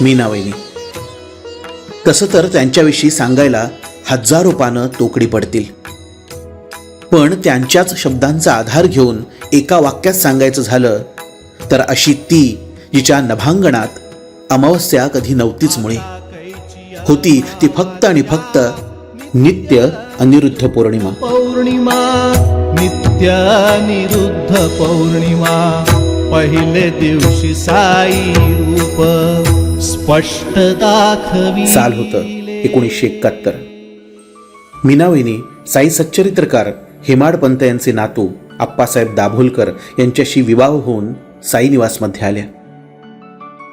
मीना वहिनी तसं तर त्यांच्याविषयी सांगायला हजारो पानं तोकडी पडतील. पण त्यांच्याच शब्दांचा आधार घेऊन एका वाक्यात सांगायचं झालं तर अशी ती जिच्या नभांगणात अमावस्या कधी नव्हतीच मुळे. होती ती फक्त आणि फक्त नित्य अनिरुद्ध पौर्णिमा. पौर्णिमा नित्य निरुद्ध पौर्णिमा. पहिले दिवशी साई रूप स्पष्ट दाखवी साल होतं एकोणीसशे एकाहत्तर. मीनावहिनी साई सच्चरित्रकार हेमाडपंत यांचे नातू आप्पासाहेब दाभोलकर यांच्याशी विवाह होऊन साई निवासमध्ये आल्या.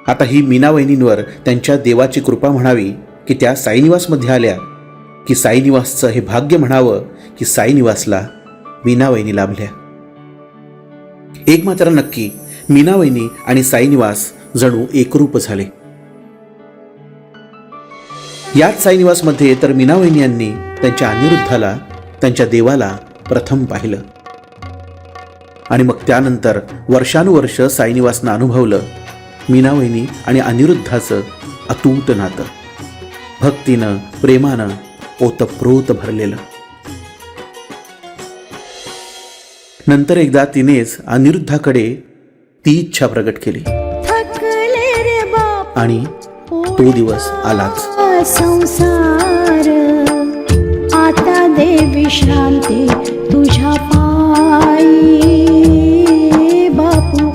आता ही मीनावहिनींवर त्यांच्या देवाची कृपा म्हणावी की त्या साईनिवासमध्ये आल्या की साईनिवासचं हे भाग्य म्हणावं की साई निवासला मीनावहिनी लाभल्या. एक मात्र नक्की मीनावहिनी आणि साई निवास जणू एकरूप झाले. याच साईनिवासमध्ये तर मीनावहिनी यांनी त्यांच्या अनिरुद्धाला त्यांच्या देवाला प्रथम पाहिलं. आणि मग त्यानंतर वर्षानुवर्ष साईनिवासनं अनुभवलं मीनावहिनी आणि अनिरुद्धाचं अतूट नातं. भक्तीनं प्रेमानं ओतप्रोत भरलेलं. नंतर एकदा तिनेच अनिरुद्धाकडे ती इच्छा प्रकट केली. आणि तो दिवस आलाच. संसार. आता दे विश्रांती तुझ्या पायी. बापू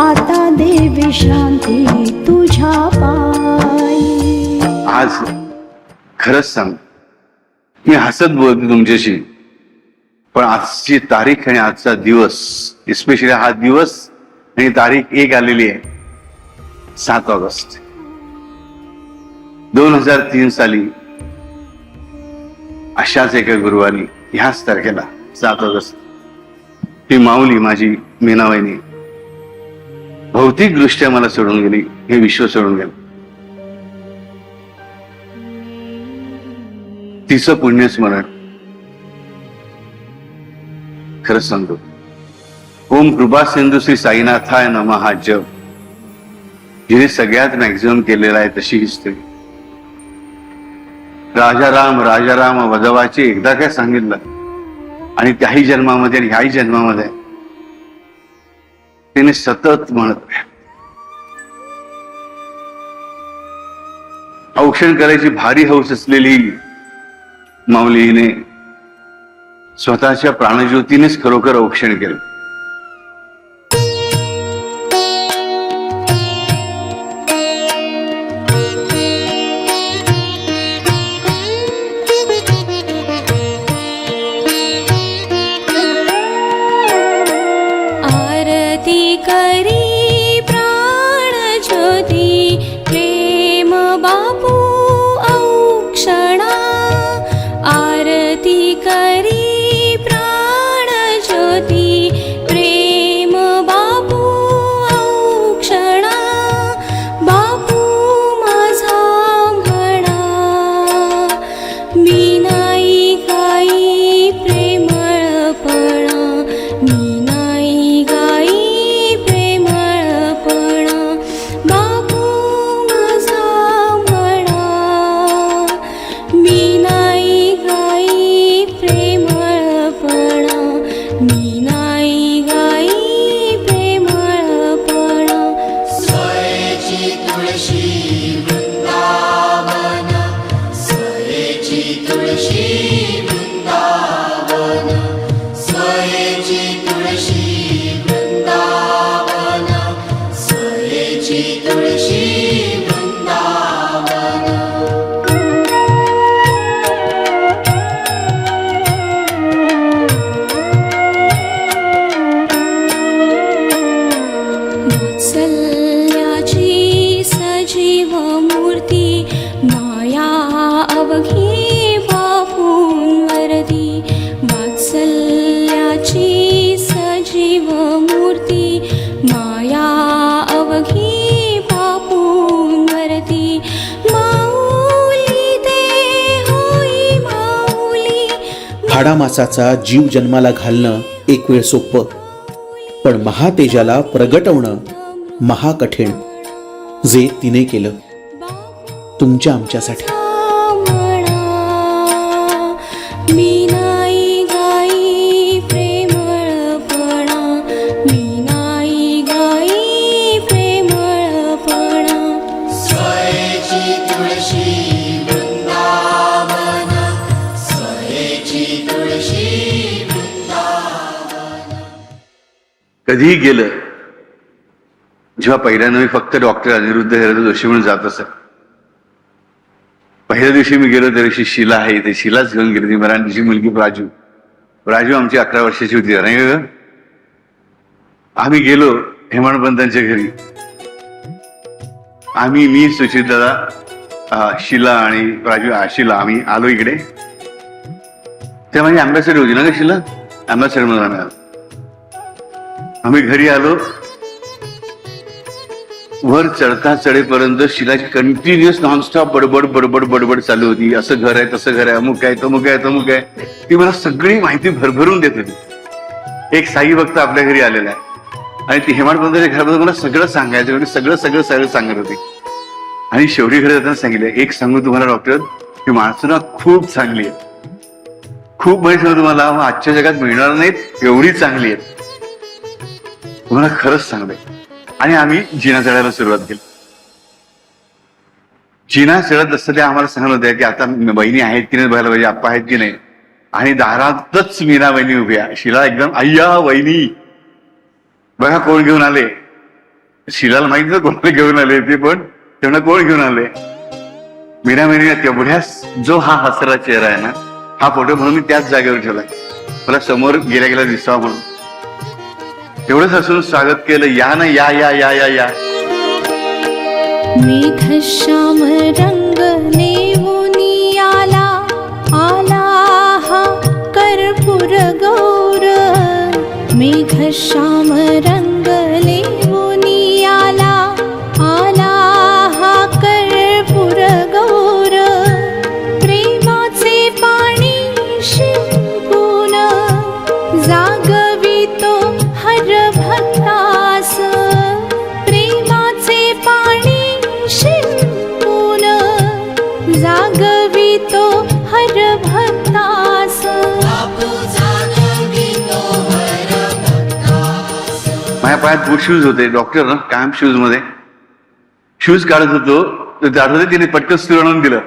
आता दे विश्रांती. खरंच सांग. मी हसत बोलते तुमच्याशी. पण आजची तारीख आणि आजचा दिवस इस्पेशली हा दिवस आणि तारीख एक आलेली आहे. सात ऑगस्ट. दोन हजार तीन साली अशाच एका गुरुवारी ह्याच तारखेला सात ऑगस्ट ती माऊली माझी मीनावाहिनी भौतिकदृष्ट्या मला सोडून गेली हे विश्व सोडून गेलं. तिचं पुण्यस्मरण. खरं सांगतो. ओम कृपा सिंधू श्री साईनाथाय नम हा जप. जिने सगळ्यात मॅक्झिमम केलेला आहे तशी हिस्ट्री राजाराम राजाराम वदवाचे एकदा काय सांगितलं. आणि त्याही जन्मामध्ये आणि ह्याही जन्मामध्ये. तिने सतत म्हणत औक्षण करायची भारी हौस असलेली माऊलीने स्वतःच्या प्राणज्योतीनेच खरोखर औक्षण केलं. हाडामासाचा जीव जन्माला घालणं एक वेळ सोपं. पण महातेजाला प्रगटवणं महाकठीण. जे तिने केलं. तुमच्या आमच्यासाठी. कधीही गेलं जेव्हा पहिल्यांदा मी फक्त डॉक्टर अनिरुद्ध हेरद जोशी म्हणून जात असे पहिल्या दिवशी मी गेलो त्या दिवशी शिला आहे ते शिलाच घेऊन गेली ती मराठीची मुलगी राजू. राजू आमची अकरा वर्षाची होती. नाही ग? आम्ही गेलो हेमाडपंतांच्या घरी. आम्ही मी सुशील दादा शिला आणि राजू शिला आम्ही आलो इकडे. ते माझी अँबॅसेडर होती ना का शिला? अँबॅसेडर म्हणून आम्ही आलो. आम्ही घरी आलो. वर चढता चढेपर्यंत शिलाची कंटिन्युअस नॉनस्टॉप बडबड बडबड बडबड चालू होती. असं घर आहे तसं घर आहे. अमुक आहे तमुक आहे तमुक आहे. ती मला सगळी माहिती भरभरून देत होती. एक साई भक्त आपल्या घरी आलेला आहे. आणि ती हेमाडपंताच्या घराबद्दल मला सगळं सांगायचं म्हणजे सगळं सगळं सगळं सांगत होती. आणि शेवटी घरी जाताना सांगितलं एक सांगू तुम्हाला डॉक्टर ही माणसं ना खूप चांगली आहे खूप माहिती तुम्हाला आजच्या जगात मिळणार नाहीत एवढी चांगली आहेत. तुम्हाला खरंच सांगते. आणि आम्ही जिना चढायला सुरुवात केली. जिना चढत असताना आम्हाला सांगत होत्या की आता बहिणी आहेत की नाही बघायला पाहिजे आप्पा आहेत की नाही? आणि दारातच मीना बहिणी उभ्या शिला एकदम अय्या वहिनी बघा कोण घेऊन आले. शिलाला माहीत ना कोणाला घेऊन आले ते पण तेवढा कोण घेऊन आले? मीना बहिणी तेवढ्या जो हा हसरा चेहरा आहे ना हा फोटो म्हणून मी त्याच जागेवर ठेवला. मला समोर गेल्या गेल्या दिसावा म्हणून. तेवढंच हसून स्वागत केलं या ना या या या या या. मेघश्याम रंग लेवुनी आला आला हा कर्पूर गौर. मेघश्याम शूज होते डॉक्टर ना कॅम्प शूजमध्ये. शूज काढत होतो तर ते तिने पटकन स्टूल आणून दिलं.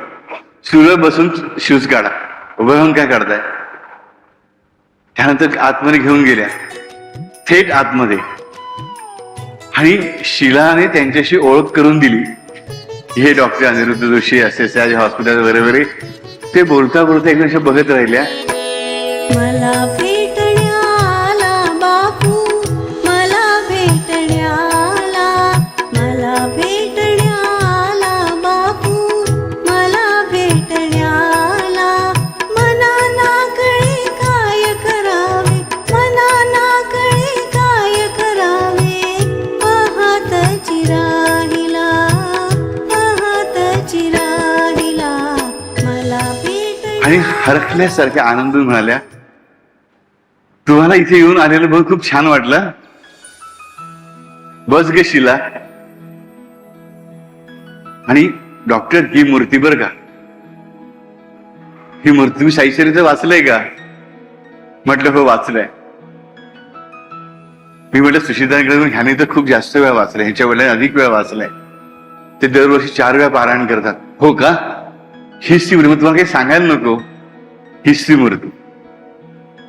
स्टूलवर बसून शूज काढा. उभं राहून काय काढताय? त्यानंतर आतमध्ये घेऊन गेल्या. थेट आतमध्ये. आणि शिलाने त्यांच्याशी ओळख करून दिली. हे डॉक्टर अनिरुद्ध जोशी असे हॉस्पिटल वगैरे वगैरे ते बोलता बोलता एकदम बघत राहिल्या. आणि हरखल्यासारख्या आनंद म्हणाल्या तुम्हाला इथे येऊन आलेलं बघ खूप छान वाटलं. बस ग शिला. आणि डॉक्टर ही मूर्ती बर का? ही मूर्ती तुम्ही साईचरित्र वाचलंय का? म्हटलं हो वाचलंय. मी म्हटलं सुशितांकडे ह्याने तर खूप जास्त वेळा वाचलंय ह्याच्या वडिलांनी अधिक वेळा वाचलंय. ते दरवर्षी चार वेळा पारायण करतात. हो का? ही शिवरी मग तुम्हाला काही सांगायला नको. ही ती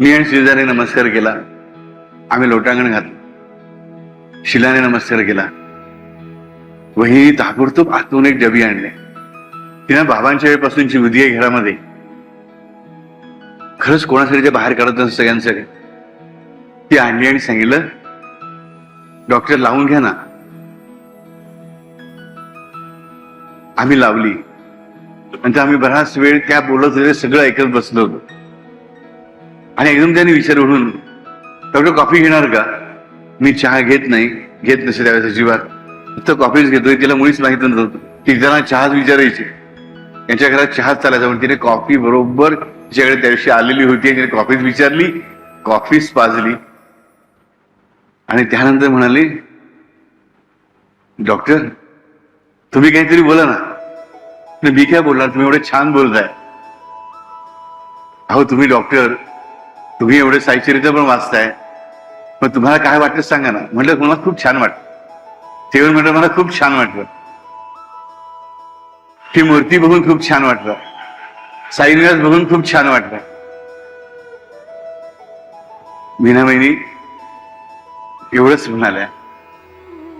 मी आणि श्रीजाने नमस्कार केला. आम्ही लोटांगण घातलं. शिलाने नमस्कार केला. वही ताबडतोब आतून एक डबी आणले. तिनं बाबांच्या वेळेपासूनची विधीय आहे घरामध्ये. खरंच कोणासाठी ते बाहेर काढत नसतं सगळ्यांसाठी. ती आणली आणि सांगितलं डॉक्टर लावून घ्या ना. आम्ही लावली. नंतर आम्ही बराच वेळ त्या बोलत होते सगळं ऐकत बसलो होतो. आणि एकदम त्याने विचार म्हणून डॉक्टर कॉफी घेणार का? मी चहा घेत नाही घेत नसे त्यावेळेस अजिबात. फक्त कॉफीच घेतोय तिला मुळीच माहीत नव्हतं. ती जरा चहाच विचारायची. यांच्या घरात चहाच चालायचा पण तिने कॉफी बरोबर तिच्याकडे त्या दिवशी आलेली होती आणि कॉफीच विचारली कॉफीच पाजली. आणि त्यानंतर म्हणाली डॉक्टर तुम्ही काहीतरी बोला ना. मी काय बोलणार तुम्ही एवढे छान बोलताय अहो तुम्ही डॉक्टर तुम्ही एवढे साहित्यरित्या पण वाचताय. मग तुम्हाला काय वाटतं सांगा ना. म्हटलं मला खूप छान वाटतं. तेव्हा म्हटलं मला खूप छान वाटलं. ती मूर्ती बघून खूप छान वाटलं. साईनिवास बघून खूप छान वाटलं. मीना बहिणी एवढंच म्हणाल्या.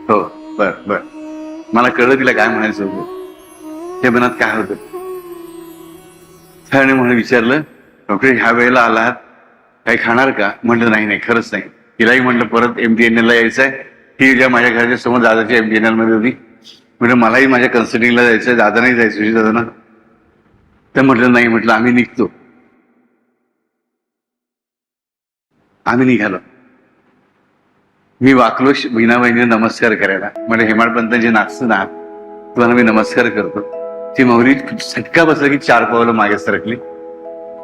हो बर बर. मला कळलं तिला काय म्हणायचं होतं. ते मनात काय होतं? त्याने म्हणून विचारलं डॉक्टर ह्या वेळेला आलात काही खाणार का? म्हटलं नाही नाही खरंच नाही. तिलाही म्हटलं परत एम टी एन एल ला यायचं आहे ज्या माझ्या घराच्या समोर दादाच्या एम टी एन एलमध्ये होती. म्हटलं मलाही माझ्या कन्सल्टिंगला जायचंय दादा नाही जायचं सुशील दादा तर म्हटलं नाही म्हटलं आम्ही निघतो. आम्ही निघालो. मी वाकलो मीनाबाईने नमस्कार करायला. म्हणजे हेमाडपंतांचे नाचतं ना तुम्हाला मी नमस्कार करतो. ती मौरी झटका बसला की चार पावलं मागे सरकली.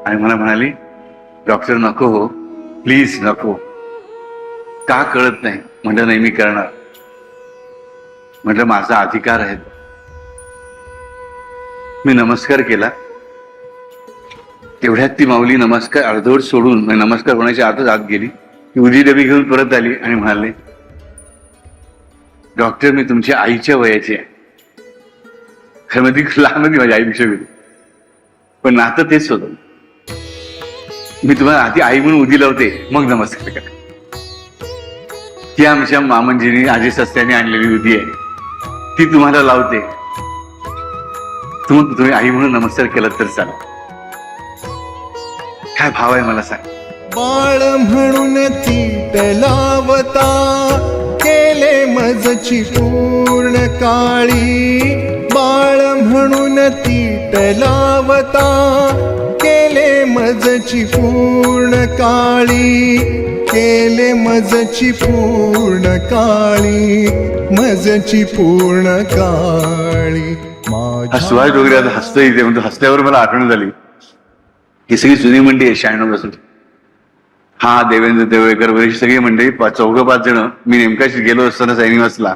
आणि मला म्हणाली डॉक्टर नको हो. प्लीज नको. का कळत नाही. म्हटलं नाही मी करणार. म्हटलं माझा अधिकार आहे. मी नमस्कार केला. तेवढ्यात ती माऊली नमस्कार अर्धवट सोडून म्हणजे नमस्कार होण्याच्या आतच आत गेली. ती उदी डबी घेऊन परत आली आणि म्हणाले डॉक्टर मी तुमच्या आईच्या वयाची आहे. खरं म्हणजे ती लहान होती माझ्या आईपेक्षा वेगळी. पण नातं तेच होतं. मी तुम्हाला आधी आई म्हणून उदी लावते मग नमस्कार करा. ती आमच्या मामंजीनी आजी सस्त्याने आणलेली उदी आहे. ती तुम्हाला लावते. तुम्ही तुम्ही आई म्हणून नमस्कार केला तर चालेल. काय भाव आहे मला सांग. बाळ म्हणून तीट लावता केले मजची पूर्ण काळी. बाळ म्हणून तीट लावता केले मजची पूर्ण काळी केले मजची पूर्ण काळी मजची पूर्ण काळी. माझ्या सुभाष डोगरे आता हसतं इथे म्हणजे हसल्यावर मला आठवण झाली. ही सगळी जुनी मंडळी आहे शहाण्णवपासून हा देवेंद्र देवळेकर वगैरे सगळी मंडळी चौघं पाच जण. मी नेमकाच गेलो असताना सैनिवासला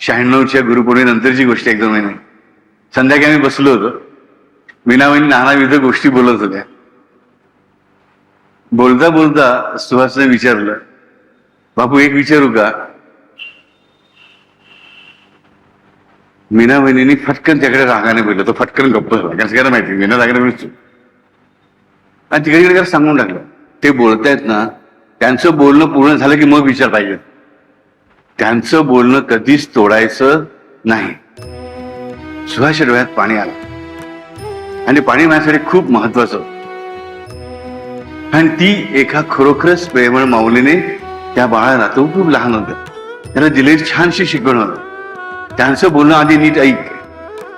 शहाण्णवच्या गुरुपौर्णिमेनंतरची गोष्ट एक दोन महिने. संध्याकाळी आम्ही बसलो होतो. मीनाबाईंनी नानाविध गोष्टी बोलत होत्या. बोलता बोलता सुहासने विचारलं बापू एक विचारू का? मीना बहिणीने फटकन त्याकडे रागाने बोललं. तो फटकन गप्प झाला. कारण सगळ्यांना माहिती? मीना रागाने बोलतो आणि तिकडे तिकडे सांगून टाकलं. ते बोलतायत ना त्यांचं बोलणं पूर्ण झालं की मग विचार पाहिजे. त्यांचं बोलणं कधीच तोडायचं नाही. सुहाच्या डोळ्यात पाणी आलं. आणि पाणी माझ्यासाठी खूप महत्वाचं आणि ती एका खरोखरच प्रेमळ माऊलीने त्या बाळाला तो खूप लहान होत. त्याला दिलेली छानशी शिकवण होतं. त्यांचं बोलणं आधी नीट ऐक.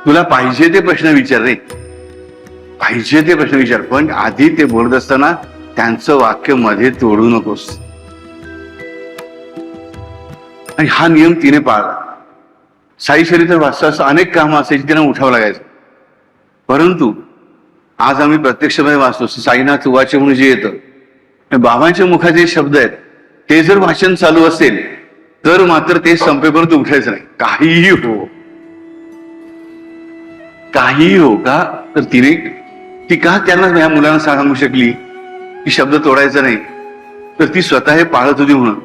तुला पाहिजे ते प्रश्न विचार रे. पाहिजे ते प्रश्न विचार पण आधी ते बोलत असताना त्यांचं वाक्यमध्ये तोडू नकोस. आणि हा नियम तिने पाळला. साई शरीर वाचता असं अनेक कामं असायची त्यांना उठावं लागायचं. परंतु आज आम्ही प्रत्यक्षपणे वाचतो साईनाथ वाचे म्हणून जे येतं बाबांच्या मुखात जे शब्द आहेत ते जर वाचन चालू असेल तर मात्र ते संपेपर्यंत उठायचं नाही. काहीही हो. काहीही हो का? तर तिने ती का त्यांना ह्या मुलांना सांगू शकली? की शब्द तोडायचा नाही. तर ती स्वतः हे पाळत होती म्हणून.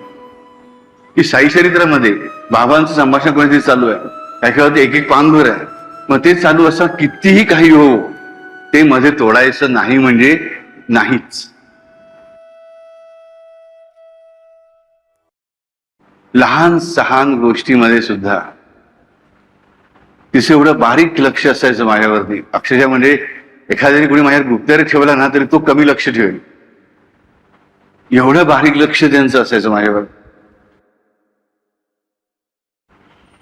की साई चरित्रामध्ये बाबांचं संभाषण कोणीतरी चालू आहे? त्याच्यावरती एक एक पानभर आहे. मग ते चालू असं कितीही काही हो ते मध्ये तोडायचं नाही म्हणजे नाहीच. लहान सहान गोष्टीमध्ये सुद्धा तिचं एवढं बारीक लक्ष असायचं माझ्यावरती. अक्षरशः म्हणजे एखाद्याने कोणी माझ्यावर गुप्तरे ठेवला ना तरी तो कमी लक्ष ठेवेल. एवढं बारीक लक्ष त्यांचं असायचं माझ्यावर.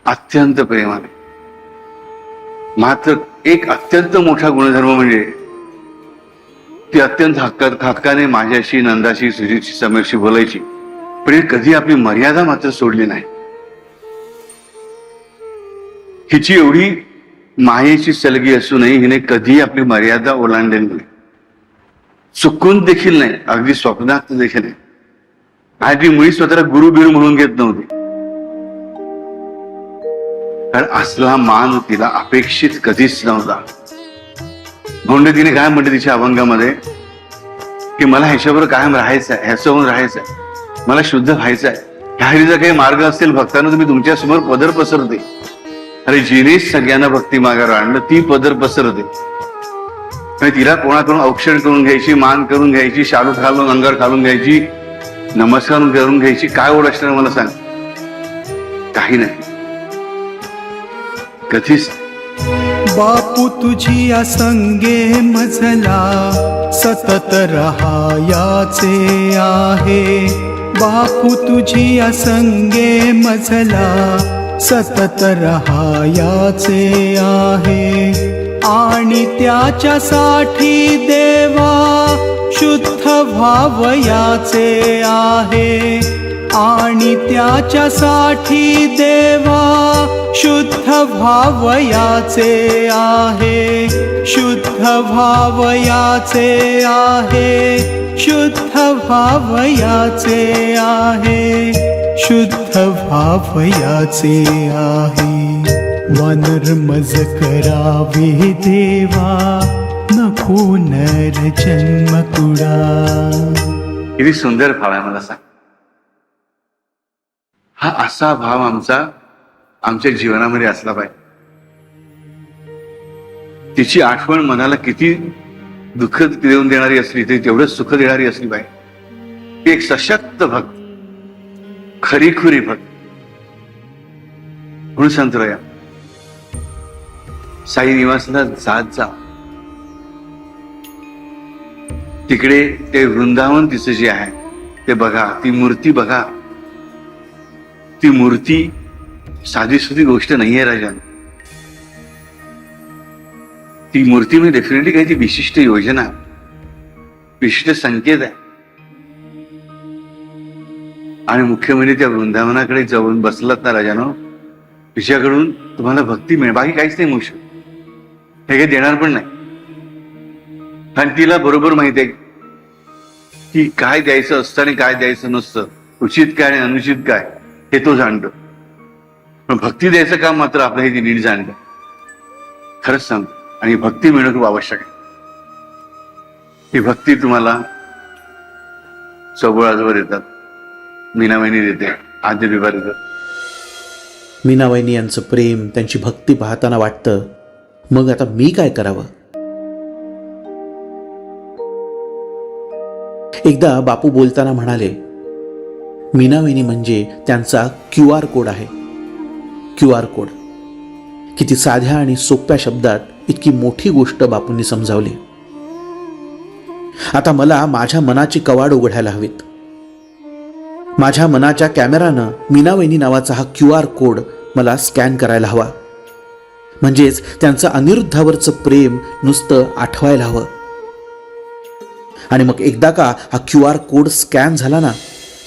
अत्यंत प्रेमाने. मात्र एक अत्यंत मोठा गुणधर्म म्हणजे ती अत्यंत हक्कात हक्काने माझ्याशी नंदाशी सुजितशी समीरशी बोलायची. पण कधी आपली मर्यादा मात्र सोडली नाही. हिची एवढी मायेची सलगी असूनही हिने कधी आपली मर्यादा ओलांडली नाही. चुकून देखील नाही अगदी स्वप्नात देखील नाही. आणि ती मुळी स्वतःला गुरु म्हणून घेत नव्हती. कारण असला मान तिला अपेक्षित कधीच नव्हता. म्हणून तिने काय म्हणते तिच्या अभंगामध्ये? की मला ह्याच्याबरोबर कायम राहायचं आहे ह्याच्यावरून राहायचं आहे मला शुद्ध व्हायचं आहे जर काही मार्ग असेल भक्तांना तुम्ही तुमच्यासमोर पदर पसरते. अरे जिनेच सगळ्यांना भक्ती मागावर आणलं ती पदर पसरते. आणि तिला कोणाकडून औक्षण करून घ्यायची मान करून घ्यायची शालू घालून अंगार घालून घ्यायची नमस्कार करून घ्यायची काय ओढ असणार मला सांग? काही नाही. कधीच बापू तुझी संगे मजला सतत रहायाचे आहे. बापू तुझी संगे मजला सतत रहायाचे आहे. आणि त्याच्यासाठी देवा शुद्ध व्हावयाचे आहे. आणि त्याच्यासाठी देवा शुद्ध भावयाचे आहे. शुद्ध भावयाचे आहे. शुद्ध भावयाचे आहे. शुद्ध भावयाचे आहे. वनर्मज करावे देवा नको नर जन्म कुडा किती सुंदर भाव आहे मला सांग. हा असा भाव आमचा आमच्या जीवनामध्ये असला पाहिजे. तिची आठवण मनाला किती दुःख देऊन देणारी असली तरी तेवढंच सुख देणारी असली पाहिजे. ती एक सशक्त भक्त खरीखुरी भक्त. म्हणून संतराया साई निवासला जात जा. तिकडे ते वृंदावन तिचं जे आहे ते बघा ती मूर्ती बघा. ती मूर्ती साधी सुधी गोष्ट नाहीये राजा ती मूर्ती म्हणजे डेफिनेटली काही ती विशिष्ट योजना विशिष्ट संकेत आहे. आणि मुख्य म्हणजे त्या वृंदावनाकडे जाऊन बसलात ना राजानो तिच्याकडून तुम्हाला भक्ती मिळेल. बाकी काहीच नाही मुश हे काही देणार पण नाही. आणि तिला बरोबर माहिती आहे की काय द्यायचं असतं आणि काय द्यायचं नसतं उचित काय आणि अनुचित काय. हे तो जाणतो. पण भक्ती द्यायचं काम मात्र आपलं हे नीट जाणतं. खरंच सांगतो. आणि भक्ती मिळणं खूप आवश्यक आहे. ही भक्ती तुम्हाला चौबळाजवळ येतात मीनावाहिनी देते. आद्य विभाग देतात मीनावाहिनी यांचं प्रेम त्यांची भक्ती पाहताना वाटतं मग आता मी काय करावं? एकदा बापू बोलताना म्हणाले मीनाविनी म्हणजे त्यांचा क्यू आर कोड आहे. Q R code. किती साध्या आणि सोप्या शब्दात इतकी मोठी गोष्ट बापूंनी समजावली. आता मला माझ्या मनाची कवाड उघडायला हवीत. माझ्या मनाच्या कॅमेरानं मीनावहिनी नावाचा हा क्यू आर कोड मला स्कॅन करायला हवा. म्हणजेच त्यांचं अनिरुद्धावरचं प्रेम नुसतं आठवायला हवं. आणि मग एकदा का हा क्यू आर कोड स्कॅन झाला ना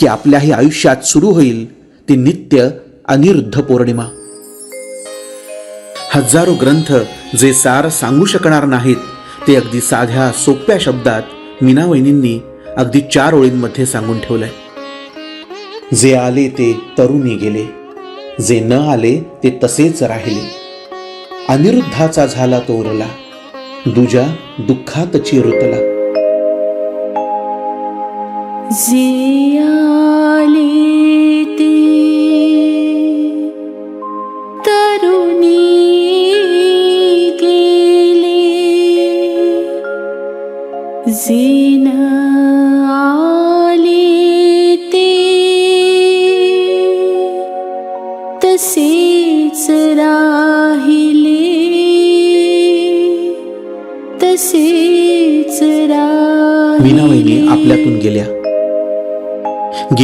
की आपल्याही आयुष्यात सुरू होईल ती नित्य अनिरुद्ध पौर्णिमा. हजारो ग्रंथ जे सार सांगू शकणार नाहीत ते अगदी साध्या सोप्या शब्दात मीनावहिनींनी अगदी चार ओळींमध्ये सांगून ठेवलंय. जे आले ते तरुणी गेले जे न आले ते तसेच राहिले. अनिरुद्धाचा झाला तो उरला दुजा दुःखातची रुतला जे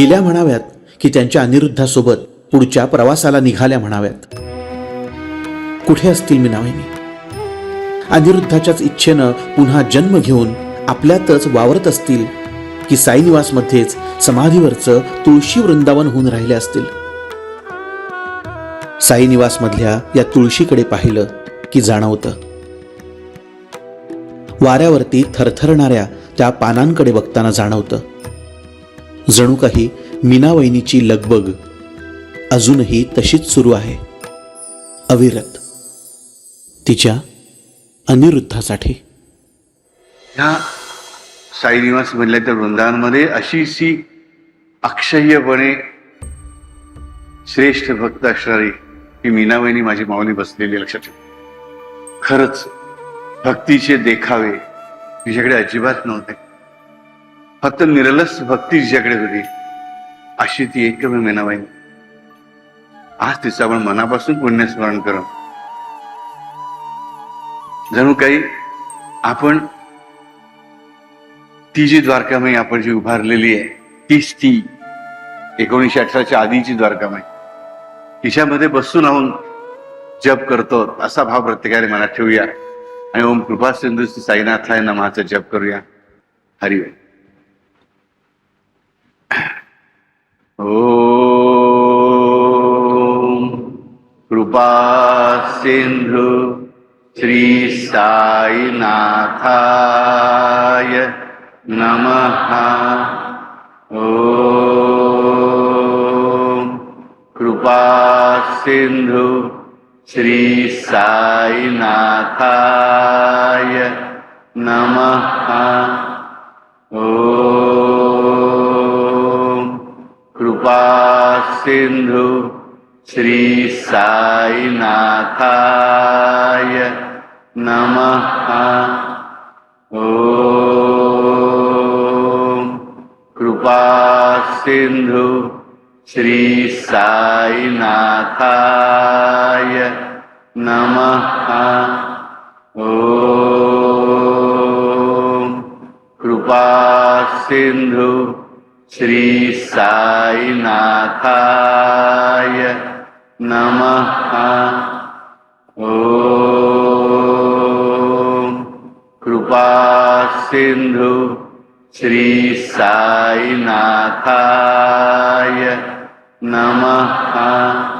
गेल्या म्हणाव्यात की त्यांच्या अनिरुद्धासोबत पुढच्या प्रवासाला निघाल्या म्हणाव्यात. कुठे असतील मीनावहिनी अनिरुद्धाच्याच इच्छेनं पुन्हा जन्म घेऊन आपल्यातच वावरत असतील की साईनिवासमध्येच समाधीवरचं तुळशी वृंदावन होऊन राहिले असतील? साईनिवासमधल्या या तुळशीकडे पाहिलं की जाणवतं. वाऱ्यावरती थरथरणाऱ्या त्या पानांकडे बघताना जाणवतं. जणू काही मीना वहिनीची लगबग अजूनही तशीच सुरू आहे. अविरत तिच्या अनिरुद्धासाठी. ह्या साईनिवास म्हणल्या त्या वृंदावनमध्ये अशीशी अक्षय्यपणे श्रेष्ठ भक्त असणारी ही मीनावहिनी माझी माऊली बसलेली लक्षात ठेव. खरंच भक्तीचे देखावे तिच्याकडे अजिबात नव्हते. फक्त निरलस भक्ती तिच्याकडे होती अशी ती एकमेव मीनाबाई. आज तिचं आपण मनापासून पुण्यस्मरण करू. जणू काही आपण ती जी द्वारकामय आपण जी उभारलेली आहे तीच ती एकोणीसशे अठराच्या आधीची द्वारकामय तिच्यामध्ये बसून राहून जप करतो असा भाव प्रत्येकाने मनात ठेवूया. आणि ओम कृपा सिंधू साईनाथाय नमाचा जप करूया. हरिओम. कृपा सिंधू श्री साईनाथाय नमः। ओम कृपा सिंधू श्री साईनाथाय नमः। ॐ कृपा सिंधू श्री साईनाथाय नमः। ओम कृपा सिंधू श्री साईनाथाय नमः। ओम कृपा सिंधू श्री साईनाथाय नम। ओम कृपा सिंधू श्री साईनाथाय नमः।